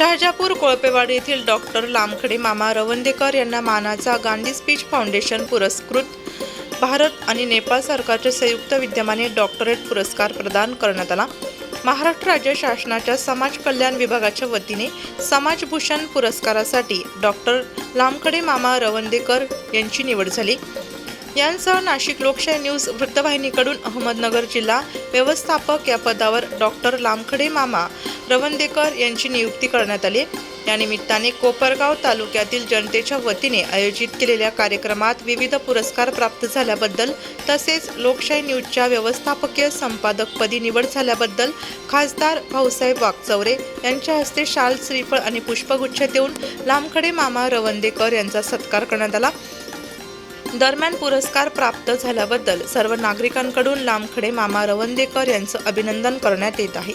शहाजापूर कोळपेवाडी येथील डॉक्टर लामखडे मामा रवंदेकर यांना मानाचा गांधी स्पीच फाउंडेशन पुरस्कृत भारत आणि नेपाळ सरकारच्या संयुक्त विद्यमाने डॉक्टरेट पुरस्कार प्रदान करण्यात आला. महाराष्ट्र राज्य शासनाच्या समाज कल्याण विभागाच्या वतीने समाजभूषण पुरस्कारासाठी डॉक्टर लामखडे मामा रवंदेकर यांची निवड झाली. यांसह नाशिक लोकशाही न्यूज वृत्तवाहिनीकडून अहमदनगर जिल्हा व्यवस्थापक या पदावर डॉक्टर लामखडे मामा रवंदेकर यांची नियुक्ती करण्यात आली. या निमित्ताने कोपरगाव तालुक्यातील जनतेच्या वतीने आयोजित केलेल्या कार्यक्रमात विविध पुरस्कार प्राप्त झाल्याबद्दल तसेच लोकशाही न्यूजच्या व्यवस्थापकीय संपादकपदी निवड झाल्याबद्दल खासदार भाऊसाहेब वागचौरे यांच्या हस्ते शाल श्रीफळ आणि पुष्पगुच्छ देऊन लामखडे मामा रवंदेकर यांचा सत्कार करण्यात आला. दरम्यान पुरस्कार प्राप्त झाल्याबद्दल सर्व नागरिकांकडून लामखडे मामा रवंदेकर यांचं अभिनंदन करण्यात येत आहे.